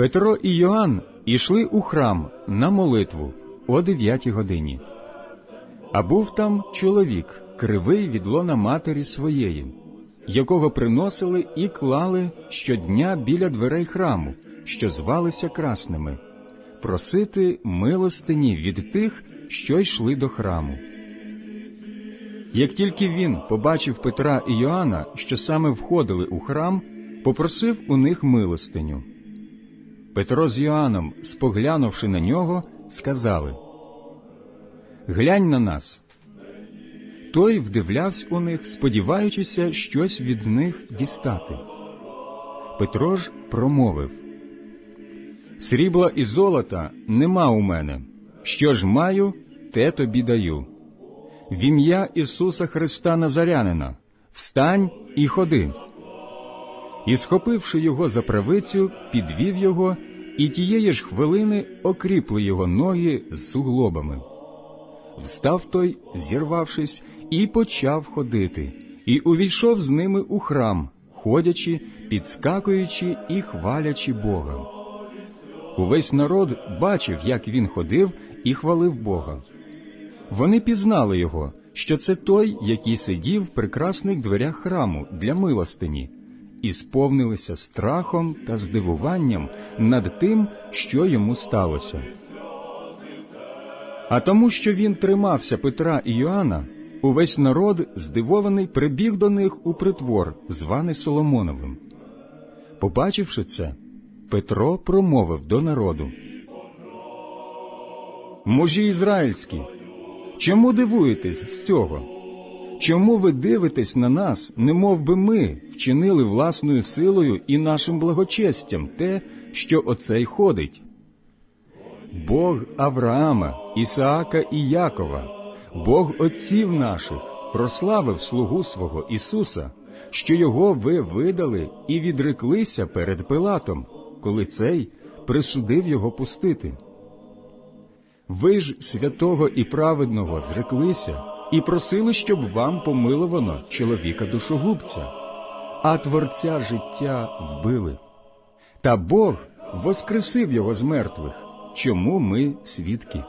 Петро і Йоанн ішли у храм на молитву о дев'ятій годині. А був там чоловік, кривий від лона матері своєї, якого приносили і клали щодня біля дверей храму, що звалися красними, просити милостині від тих, що йшли до храму. Як тільки він побачив Петра і Йоанна, що саме входили у храм, попросив у них милостиню. Петро з Йоанном, споглянувши на нього, сказали Глянь на нас. Той вдивлявся у них, сподіваючися щось від них дістати. Петро ж промовив Срібла і золота нема у мене. Що ж маю, те тобі даю. В ім'я Ісуса Христа Назарянина, встань і ходи. І, схопивши його за правицю, підвів його, і тієї ж хвилини окріпли його ноги з суглобами. Встав той, зірвавшись, і почав ходити, і увійшов з ними у храм, ходячи, підскакуючи і хвалячи Бога. Увесь народ бачив, як він ходив і хвалив Бога. Вони пізнали його, що це той, який сидів в прекрасних дверях храму для милостині, і сповнилися страхом та здивуванням над тим, що йому сталося. А тому, що він тримався Петра і Йоанна, увесь народ, здивований, прибіг до них у притвор, званий Соломоновим. Побачивши це, Петро промовив до народу. Мужі ізраїльські, чому дивуєтесь з цього? Чому ви дивитесь на нас, не мов би ми вчинили власною силою і нашим благочестям те, що оцей ходить? Бог Авраама, Ісаака і Якова, Бог отців наших, прославив слугу свого Ісуса, що його ви видали і відреклися перед Пилатом, коли цей присудив його пустити. Ви ж святого і праведного зреклися і просили, щоб вам помиловано чоловіка душогубця, а творця життя вбили. Та Бог воскресив його з мертвих, чому ми свідки.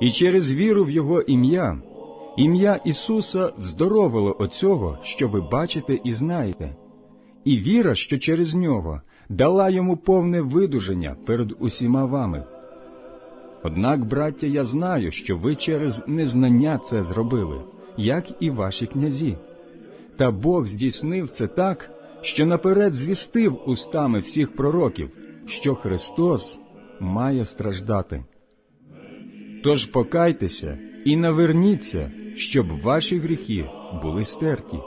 І через віру в Його ім'я, ім'я Ісуса здоровило оцього, що ви бачите і знаєте, і віра, що через нього дала йому повне видуження перед усіма вами. Однак, браття, я знаю, що ви через незнання це зробили, як і ваші князі. Та Бог здійснив це так, що наперед звістив устами всіх пророків, що Христос має страждати. Тож покайтеся і наверніться, щоб ваші гріхи були стерті,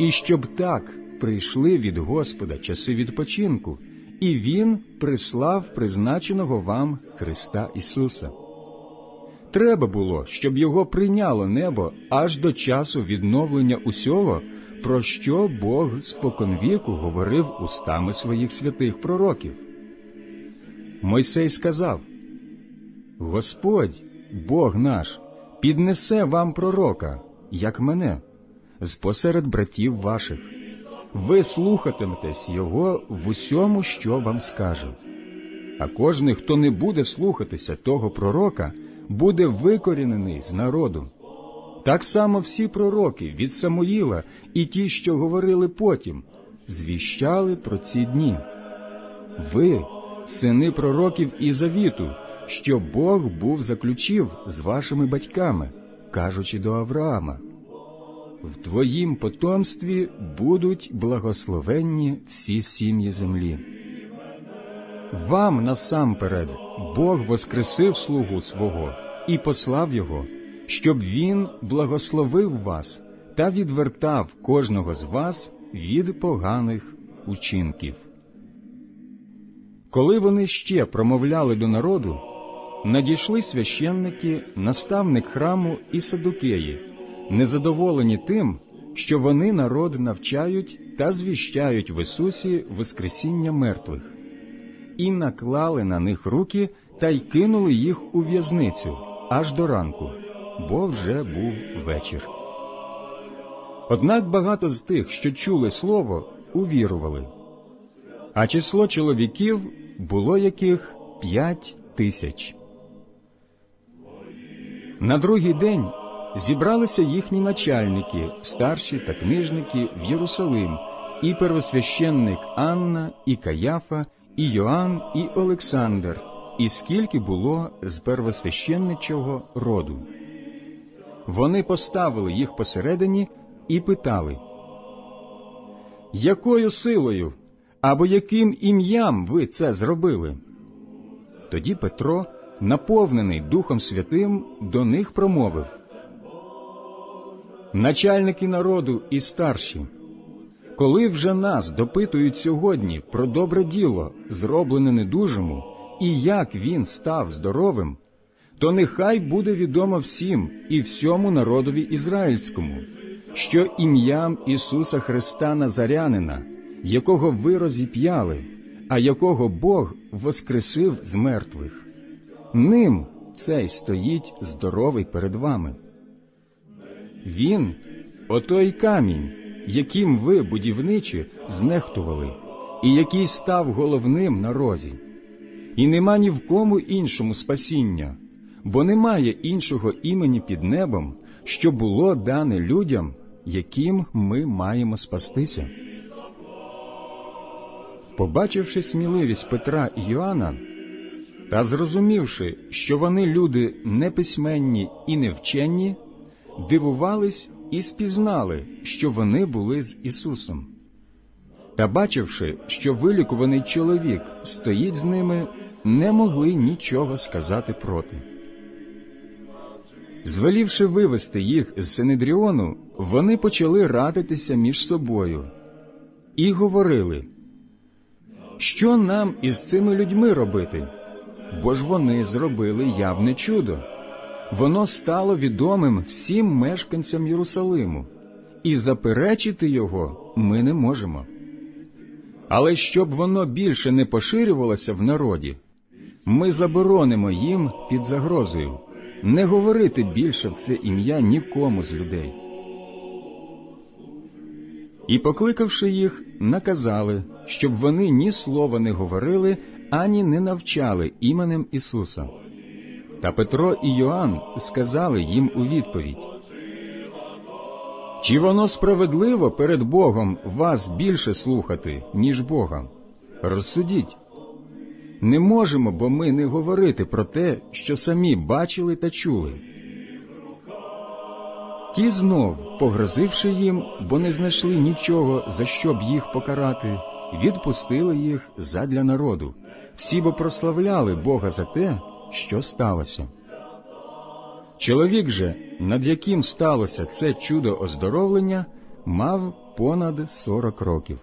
і щоб так прийшли від Господа часи відпочинку, і Він прислав призначеного вам Христа Ісуса. Треба було, щоб його прийняло небо аж до часу відновлення усього, про що Бог споконвіку говорив устами своїх святих пророків. Мойсей сказав Господь, Бог наш, піднесе вам пророка, як мене, з посеред братів ваших. Ви слухатиметесь Його в усьому, що вам скаже. А кожний, хто не буде слухатися того пророка, буде викорінений з народу. Так само всі пророки від Самуїла і ті, що говорили потім, звіщали про ці дні. Ви, сини пророків і завіту, що Бог був заключив з вашими батьками, кажучи до Авраама. В твоїм потомстві будуть благословенні всі сім'ї землі. Вам насамперед Бог воскресив слугу свого і послав його, щоб він благословив вас та відвертав кожного з вас від поганих учинків. Коли вони ще промовляли до народу, надійшли священники, наставник храму і садукеї, незадоволені тим, що вони народ навчають та звіщають в Ісусі Воскресіння мертвих, і наклали на них руки та й кинули їх у в'язницю аж до ранку, бо вже був вечір. Однак багато з тих, що чули слово, увірували. а число чоловіків було яких п'ять тисяч. На другий день зібралися їхні начальники, старші та книжники в Єрусалим, і первосвященник Анна, і Каяфа, і Йоанн, і Олександр, і скільки було з первосвященничого роду. Вони поставили їх посередині і питали, якою силою або яким ім'ям ви це зробили? Тоді Петро, наповнений Духом Святим, до них промовив Начальники народу і старші, коли вже нас допитують сьогодні про добре діло, зроблене недужому, і як він став здоровим, то нехай буде відомо всім і всьому народові ізраїльському, що ім'ям Ісуса Христа Назарянина, якого ви розіп'яли, а якого Бог воскресив з мертвих, ним цей стоїть здоровий перед вами. Він отой камінь, яким ви, будівничі, знехтували, і який став головним на розі. І нема ні в кому іншому спасіння, бо немає іншого імені під небом, що було дане людям, яким ми маємо спастися. Побачивши сміливість Петра і Йоанна, та зрозумівши, що вони люди неписьменні і невченні, дивувались і спізнали, що вони були з Ісусом. Та бачивши, що вилікуваний чоловік стоїть з ними, не могли нічого сказати проти. Звелівши вивести їх з Синедріону, вони почали радитися між собою і говорили, що нам із цими людьми робити, бо ж вони зробили явне чудо. Воно стало відомим всім мешканцям Єрусалиму, і заперечити його ми не можемо. Але щоб воно більше не поширювалося в народі, ми заборонимо їм під загрозою не говорити більше в це ім'я нікому з людей. І, покликавши їх, наказали, щоб вони ні слова не говорили, ані не навчали іменем Ісуса. Та Петро і Йоанн сказали їм у відповідь, чи воно справедливо перед Богом вас більше слухати, ніж Бога? Розсудіть. Не можемо, бо ми не говорити про те, що самі бачили та чули. Ті знов, погрозивши їм, бо не знайшли нічого, за що б їх покарати, відпустили їх задля народу. Всі бо прославляли Бога за те, що сталося. Чоловік же, над яким сталося це чудо оздоровлення, мав понад сорок років.